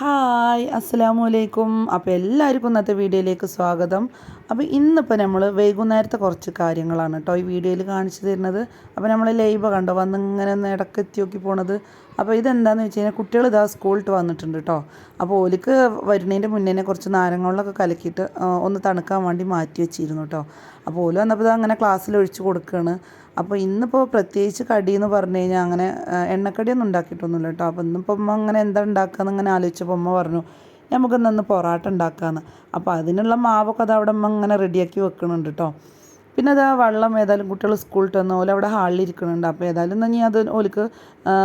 Hi അസ്സലാമു അലൈക്കും. അപ്പോൾ എല്ലാവർക്കും ഇന്നത്തെ വീഡിയോയിലേക്ക് സ്വാഗതം. അപ്പോൾ ഇന്നിപ്പോൾ നമ്മൾ വൈകുന്നേരത്തെ കുറച്ച് കാര്യങ്ങളാണ് കേട്ടോ ഈ വീഡിയോയിൽ കാണിച്ചു തരുന്നത്. അപ്പോൾ നമ്മൾ ലൈവ് കണ്ടോ? വന്ന് ഇങ്ങനെ ഒന്ന് ഇടയ്ക്ക് എത്തി നോക്കി പോണത്. അപ്പോൾ ഇതെന്താണെന്ന് വെച്ച് കഴിഞ്ഞാൽ കുട്ടികൾ ഇതാ സ്കൂളിട്ട് വന്നിട്ടുണ്ട് കേട്ടോ അപ്പോൾ ഓലിക്ക് വരുന്നതിന്റെ മുന്നേ കുറച്ച് നാരങ്ങളിലൊക്കെ കലക്കിയിട്ട് ഒന്ന് തണുക്കാൻ വേണ്ടി മാറ്റി വെച്ചിരുന്നു കേട്ടോ അപ്പോൾ ഓൽ വന്നപ്പോൾ ഇത് അങ്ങനെ ക്ലാസ്സിൽ ഒഴിച്ച് കൊടുക്കുകയാണ് അപ്പോൾ ഇന്നിപ്പോൾ പ്രത്യേകിച്ച് കടി എന്ന് പറഞ്ഞു കഴിഞ്ഞാൽ അങ്ങനെ എണ്ണക്കടിയൊന്നും ഉണ്ടാക്കിയിട്ടൊന്നുമില്ല കേട്ടോ അപ്പോൾ ഇന്നിപ്പോൾ അമ്മ അങ്ങനെ എന്താ ഉണ്ടാക്കുക എന്നിങ്ങനെ ആലോചിച്ചപ്പോൾ അമ്മ പറഞ്ഞു നമുക്ക് നിന്ന് പൊറാട്ട ഉണ്ടാക്കാമെന്ന് അപ്പോൾ അതിനുള്ള മാവൊക്കെ അത് അവിടെ ഇങ്ങനെ റെഡിയാക്കി വെക്കുന്നുണ്ട് കേട്ടോ പിന്നെ അത് ആ വെള്ളം ഏതായാലും കുട്ടികൾ സ്കൂളിൽ വന്ന് അവിടെ ഹാളിൽ ഇരിക്കുന്നുണ്ട് അപ്പോൾ ഏതായാലും ഇനി അത് ഓലിക്ക്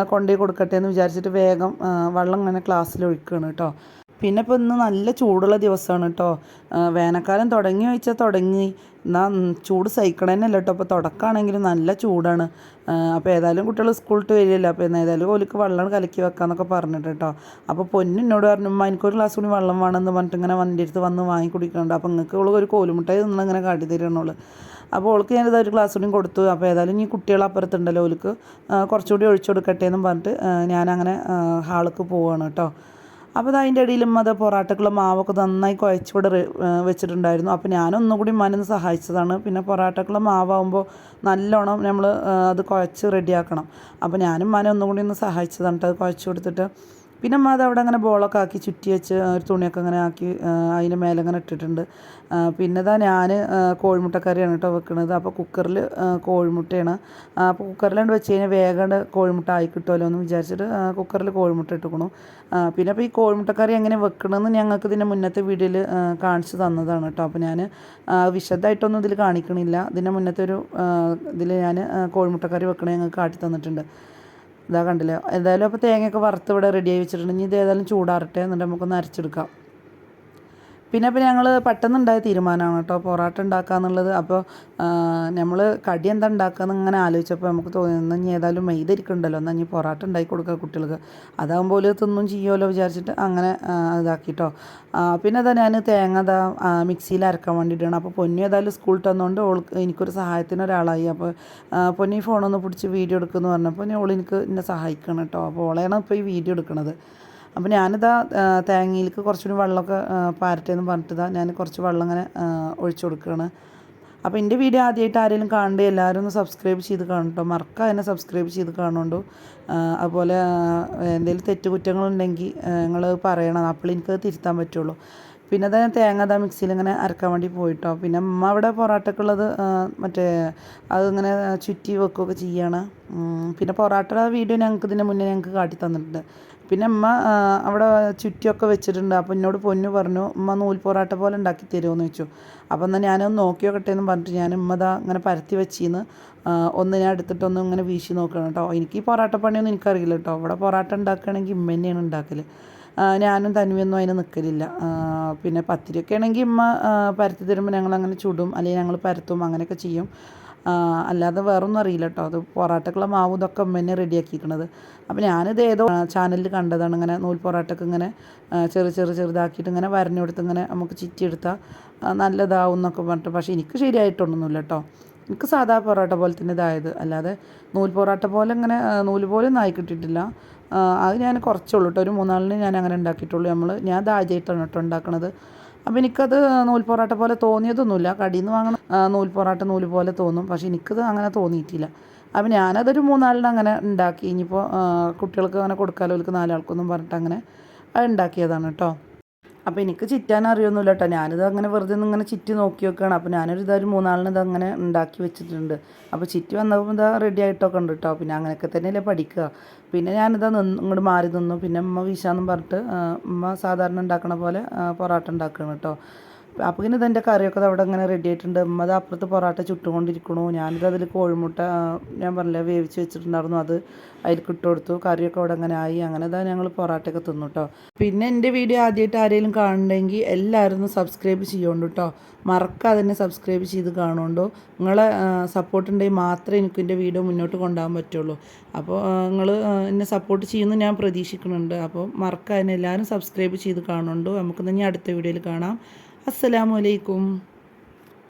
കൊണ്ടുപോയി കൊടുക്കട്ടെ എന്ന് വിചാരിച്ചിട്ട് വേഗം വെള്ളം ഇങ്ങനെ ക്ലാസ്സിൽ ഒഴിക്കുകയാണ് കേട്ടോ പിന്നെ ഇപ്പോൾ ഇന്ന് നല്ല ചൂടുള്ള ദിവസമാണ് കേട്ടോ വേനൽക്കാലം തുടങ്ങി വെച്ചാൽ തുടങ്ങി. എന്നാൽ ചൂട് സഹിക്കണതന്നെയല്ല കേട്ടോ അപ്പോൾ തുടക്കമാണെങ്കിലും നല്ല ചൂടാണ്. അപ്പോൾ ഏതായാലും കുട്ടികൾ സ്കൂളിട്ട് വരികയല്ലോ? അപ്പോൾ എന്നാൽ ഏതായാലും ഓലിക്ക് വെള്ളം കലക്കി വെക്കാന്നൊക്കെ പറഞ്ഞിട്ട് കേട്ടോ അപ്പോൾ പൊന്നിനോട് പറഞ്ഞു ഉമ്മ എനിക്കൊരു ഗ്ലാസ് കൂടി വെള്ളം വേണമെന്ന് പറഞ്ഞിട്ട് ഇങ്ങനെ വണ്ടി അടുത്ത് വന്ന് വാങ്ങി കുടിക്കുന്നുണ്ട് അപ്പോൾ നിങ്ങൾക്ക് ഉള്ള ഒരു കോലുമുട്ടായി നിന്നിങ്ങനെ കാട്ടി തരണുള്ളൂ അപ്പോൾ ഓൾക്ക് ഞാൻ ഒരു ഗ്ലാസ് കൂടി കൊടുത്തു. അപ്പോൾ ഏതായാലും ഈ കുട്ടികൾ അപ്പുറത്തുണ്ടല്ലോ ഓൾക്ക് കുറച്ചുകൂടി ഒഴിച്ചു കൊടുക്കട്ടെ എന്നും പറഞ്ഞിട്ട് ഞാനങ്ങനെ ഹാൾക്ക് പോവുകയാണ് കേട്ടോ അപ്പോൾ അത് അതിന്റെ ഇടയിലും അത് പൊറാട്ടക്കുള്ള മാവൊക്കെ നന്നായി കുഴച്ചിവിടെ റെ- വെച്ചിട്ടുണ്ടായിരുന്നു. അപ്പോൾ ഞാനൊന്നും കൂടി മനന്ന് സഹായിച്ചതാണ്. പിന്നെ പൊറാട്ടക്കുള്ള മാവാകുമ്പോൾ നല്ലോണം നമ്മൾ അത് കുഴച്ച് റെഡിയാക്കണം അപ്പോൾ ഞാനും ഒന്നും കൂടി ഒന്ന് സഹായിച്ചതാണ് കേട്ടോ അത് കുഴച്ച് കൊടുത്തിട്ട് പിന്നെ അത് അവിടെ അങ്ങനെ ബോളൊക്കെ ആക്കി ചുറ്റി വെച്ച് ഒരു തുണിയൊക്കെ അങ്ങനെ ആക്കി അതിന്റെ മേലെ അങ്ങനെ ഇട്ടിട്ടുണ്ട്. പിന്നെ ഇതാ ഞാൻ കോഴിമുട്ടക്കറിയാണ് കേട്ടോ വെക്കുന്നത് അപ്പോൾ കുക്കറിൽ കോഴിമുട്ടയാണ്. അപ്പോൾ കുക്കറിലാണ്ട് വെച്ച് കഴിഞ്ഞാൽ വേഗം കോഴിമുട്ട ആയി കിട്ടുമല്ലോ എന്ന് വിചാരിച്ചിട്ട് കുക്കറിൽ കോഴിമുട്ട ഇട്ടുക്കണു. പിന്നെ അപ്പോൾ ഈ കോഴിമുട്ടക്കറി എങ്ങനെ വെക്കണമെന്ന് ഞങ്ങൾക്ക് ഇതിന്റെ മുന്നത്തെ വീഡിയോയിൽ കാണിച്ചു തന്നതാണ് കേട്ടോ. അപ്പോൾ ഞാൻ വിശദമായിട്ടൊന്നും ഇതിൽ കാണിക്കണില്ല. ഇതിന്റെ മുന്നത്തെ ഒരു ഇതിൽ ഞാൻ കോഴിമുട്ടക്കറി വെക്കണേ ഞങ്ങൾക്ക് കാട്ടി തന്നിട്ടുണ്ട്. ഇതാ കണ്ടില്ലേ? എന്തായാലും അപ്പോൾ തേങ്ങയൊക്കെ വറുത്ത് ഇവിടെ റെഡിയായി വെച്ചിട്ടുണ്ട്. ഇനി ഇത് ഏതായാലും ചൂടാറട്ടെ എന്നിട്ട് നമുക്കൊന്ന് അരച്ചെടുക്കാം. പിന്നെ പിന്നെ ഞങ്ങൾ പെട്ടെന്നുണ്ടായ തീരുമാനമാണ് കേട്ടോ. പൊറോട്ട ഉണ്ടാക്കാന്നുള്ളത് അപ്പോൾ നമ്മൾ കടി എന്താ ഉണ്ടാക്കുക ഇങ്ങനെ ആലോചിച്ചപ്പോൾ നമുക്ക് തോന്നി എന്നാൽ ഇനി ഏതായാലും മൈദ ഇരിക്കണ്ടല്ലോ. എന്നാൽ ഇനി പൊറോട്ട ഉണ്ടാക്കി കൊടുക്കുക കുട്ടികൾക്ക്. അതാകുമ്പോൾ ഒരു തിന്നും ചെയ്യുമല്ലോ വിചാരിച്ചിട്ട് അങ്ങനെ ഇതാക്കി ഇതാക്കിട്ടോ. പിന്നെ അതാ ഞാൻ തേങ്ങ അതാ മിക്സിയിൽ അരക്കാൻ വേണ്ടിയിട്ടാണ് അപ്പോൾ പൊന്നു ഏതായാലും സ്കൂളിൽ തന്നുകൊണ്ട് ഓൾ എനിക്കൊരു സഹായത്തിന് ഒരാളായി. അപ്പോൾ പൊന്നി ഫോണൊന്ന് പിടിച്ച് വീഡിയോ എടുക്കുമെന്ന് പറഞ്ഞപ്പോൾ ഓൾ എനിക്ക് എന്നെ സഹായിക്കണം കേട്ടോ. അപ്പോൾ ഓളെയാണ് ഇപ്പോൾ ഈ വീഡിയോ എടുക്കുന്നത് അപ്പോൾ ഞാനിതാ തേങ്ങയിലേക്ക് കുറച്ചുകൂടി വെള്ളമൊക്കെ പാരട്ടെന്ന് പറഞ്ഞിട്ട് ഞാൻ കുറച്ച് വെള്ളം ഇങ്ങനെ ഒഴിച്ചു കൊടുക്കുകയാണ് അപ്പോൾ എന്റെ വീഡിയോ ആദ്യമായിട്ട് ആരെങ്കിലും കാണണ്ടേ എല്ലാവരും ഒന്ന് സബ്സ്ക്രൈബ് ചെയ്ത് കാണട്ടോ മറക്ക തന്നെ സബ്സ്ക്രൈബ് ചെയ്ത് കാണുന്നുണ്ടോ അതുപോലെ എന്തെങ്കിലും തെറ്റുകുറ്റങ്ങളുണ്ടെങ്കിൽ നിങ്ങൾ പറയണം. അപ്പോൾ എനിക്കത് തിരുത്താൻ പറ്റുള്ളൂ. പിന്നെ അത് തേങ്ങ അതാ മിക്സിയിൽ ഇങ്ങനെ അരക്കാൻ വേണ്ടി പോയിട്ടോ. പിന്നെ അമ്മ അവിടെ പൊറാട്ടക്കുള്ളത് മറ്റേ അതിങ്ങനെ ചുറ്റി വെക്കുകയൊക്കെ ചെയ്യാണ്. ഉം, പിന്നെ പൊറോട്ടയുടെ വീഡിയോ ഞങ്ങൾക്ക് ഇതിന് മുന്നേ ഞങ്ങൾക്ക് കാട്ടി തന്നിട്ടുണ്ട് പിന്നെ അമ്മ അവിടെ ചുറ്റിയൊക്കെ വെച്ചിട്ടുണ്ട്. അപ്പോൾ എന്നോട് പൊന്നു പറഞ്ഞു ഉമ്മ നൂൽ പൊറാട്ട പോലെ ഉണ്ടാക്കി തരുമോയെന്ന് ചോദിച്ചു. അപ്പോൾ എന്നാൽ ഞാനൊന്ന് നോക്കി നോക്കട്ടെ എന്ന് പറഞ്ഞിട്ട് ഞാൻ ഉമ്മ അങ്ങനെ പരത്തി വെച്ചിന്ന്. ഒന്ന് ഞാൻ എടുത്തിട്ടൊന്ന് ഇങ്ങനെ വീശി നോക്കണം കേട്ടോ എനിക്ക് ഈ പൊറാട്ട പണിയൊന്നും എനിക്കറിയില്ല കേട്ടോ അവിടെ പൊറാട്ട ഉണ്ടാക്കുകയാണെങ്കിൽ ഉമ്മ തന്നെയാണ് ഉണ്ടാക്കൽ ഞാനും തനുവൊന്നും അതിന് നിൽക്കലില്ല പിന്നെ പത്തിരിയൊക്കെ ആണെങ്കിൽ ഉമ്മ പരത്തി തരുമ്പോൾ ഞങ്ങൾ അങ്ങനെ ചുടും. അല്ലെങ്കിൽ ഞങ്ങൾ പരത്തും അങ്ങനെയൊക്കെ ചെയ്യും. അല്ലാതെ വേറൊന്നും അറിയില്ല കേട്ടോ അത് പൊറാട്ടക്കുള്ള മാവ് ഇതൊക്കെ അമ്മ തന്നെ റെഡിയാക്കിയിരിക്കണത് അപ്പോൾ ഞാനിത് ഏതോ ചാനലിൽ കണ്ടതാണ്. ഇങ്ങനെ നൂൽ പൊറാട്ടക്ക് ഇങ്ങനെ ചെറു ചെറു ചെറുതാക്കിയിട്ട് ഇങ്ങനെ വരഞ്ഞു കൊടുത്ത് ഇങ്ങനെ നമുക്ക് ചിറ്റിയെടുത്താൽ നല്ലതാവും എന്നൊക്കെ പറഞ്ഞിട്ട്. പക്ഷേ എനിക്ക് ശരിയായിട്ടൊന്നുമില്ല കേട്ടോ എനിക്ക് സാധാ പൊറോട്ട പോലെ തന്നെ ഇതായത്. അല്ലാതെ നൂൽ പൊറോട്ട പോലെ ഇങ്ങനെ നൂൽ പോലെ ഒന്നും ആയി കിട്ടിയിട്ടില്ല അത് ഞാൻ കുറച്ചുള്ളൂ കേട്ടോ ഒരു മൂന്നാളിന് ഞാൻ അങ്ങനെ ഉണ്ടാക്കിയിട്ടുള്ളൂ. നമ്മൾ ഞാൻ ദാജായിട്ടാണ് കേട്ടോ ഉണ്ടാക്കണത്. അപ്പോൾ എനിക്കത് നൂൽ പൊറാട്ട പോലെ തോന്നിയതൊന്നുമില്ല. കടിയിൽ നിന്ന് വാങ്ങണ ആ, നൂൽ പൊറാട്ട നൂൽ പോലെ തോന്നും. പക്ഷേ എനിക്കത് അങ്ങനെ തോന്നിയിട്ടില്ല. അപ്പോൾ ഞാനതൊരു മൂന്നാലിന് അങ്ങനെ ഉണ്ടാക്കി. ഇനിയിപ്പോൾ കുട്ടികൾക്ക് അങ്ങനെ കൊടുക്കാമല്ലോ അവർക്ക് നാലാൾക്കൊന്നും പറഞ്ഞിട്ട് അങ്ങനെ ഉണ്ടാക്കിയതാണ് കേട്ടോ അപ്പോൾ എനിക്ക് ചിറ്റാൻ അറിയൊന്നുമില്ല കേട്ടോ ഞാനിത് അങ്ങനെ വെറുതെ ഇങ്ങനെ ചിറ്റി നോക്കി വെക്കുകയാണ്. അപ്പോൾ ഞാനൊരു ഇതൊരു മൂന്നാളിന് ഇത് അങ്ങനെ ഉണ്ടാക്കി വെച്ചിട്ടുണ്ട്. അപ്പോൾ ചിറ്റി വന്നപ്പോൾ ഇതാ റെഡി ആയിട്ടൊക്കെ ഉണ്ട് കേട്ടോ പിന്നെ അങ്ങനെയൊക്കെ തന്നെയല്ലേ പഠിക്കുക. പിന്നെ ഞാനിതാ നിന്ന് ഇങ്ങോട്ട് മാറി നിന്നു. പിന്നെ അമ്മ വീശാന്നും പറഞ്ഞിട്ട് അമ്മ സാധാരണ ഉണ്ടാക്കണ പോലെ പൊറോട്ട ഉണ്ടാക്കണം കേട്ടോ പിന്നെ ഇതെന്റെ കറിയൊക്കെ അവിടെ അങ്ങനെ റെഡി ആയിട്ടുണ്ട്. ഉമ്മ അത് അപ്പുറത്ത് പൊറാട്ട ചുട്ടുകൊണ്ടിരിക്കണു. ഞാനിത് അതിൽ കോഴിമുട്ട ഞാൻ പറഞ്ഞില്ലേ വേവിച്ച് വെച്ചിട്ടുണ്ടായിരുന്നു. അത് അതിലേക്ക് ഇട്ട് കൊടുത്തു. കറിയൊക്കെ അവിടെ അങ്ങനെ ആയി. അങ്ങനെ ഇതാ ഞങ്ങൾ പൊറാട്ടയൊക്കെ തിന്നു കേട്ടോ പിന്നെ എന്റെ വീഡിയോ ആദ്യമായിട്ട് ആരെങ്കിലും കാണണമെങ്കിൽ എല്ലാവരും സബ്സ്ക്രൈബ് ചെയ്യുന്നുണ്ട് കേട്ടോ മറക്കാതെ തന്നെ സബ്സ്ക്രൈബ് ചെയ്ത് കാണുകൊണ്ടോ. നിങ്ങളെ സപ്പോർട്ട് ഉണ്ടെങ്കിൽ മാത്രമേ എനിക്ക് എന്റെ വീഡിയോ മുന്നോട്ട് കൊണ്ടുപോകാൻ പറ്റുള്ളൂ. അപ്പോൾ നിങ്ങൾ എന്നെ സപ്പോർട്ട് ചെയ്യുമെന്ന് ഞാൻ പ്രതീക്ഷിക്കുന്നുണ്ട്. അപ്പോൾ മറക്കാതെ എല്ലാവരും സബ്സ്ക്രൈബ് ചെയ്ത് കാണുന്നുണ്ടോ നമുക്ക് ഇനി അടുത്ത വീഡിയോയിൽ കാണാം. അസ്സലാമു അലൈക്കും.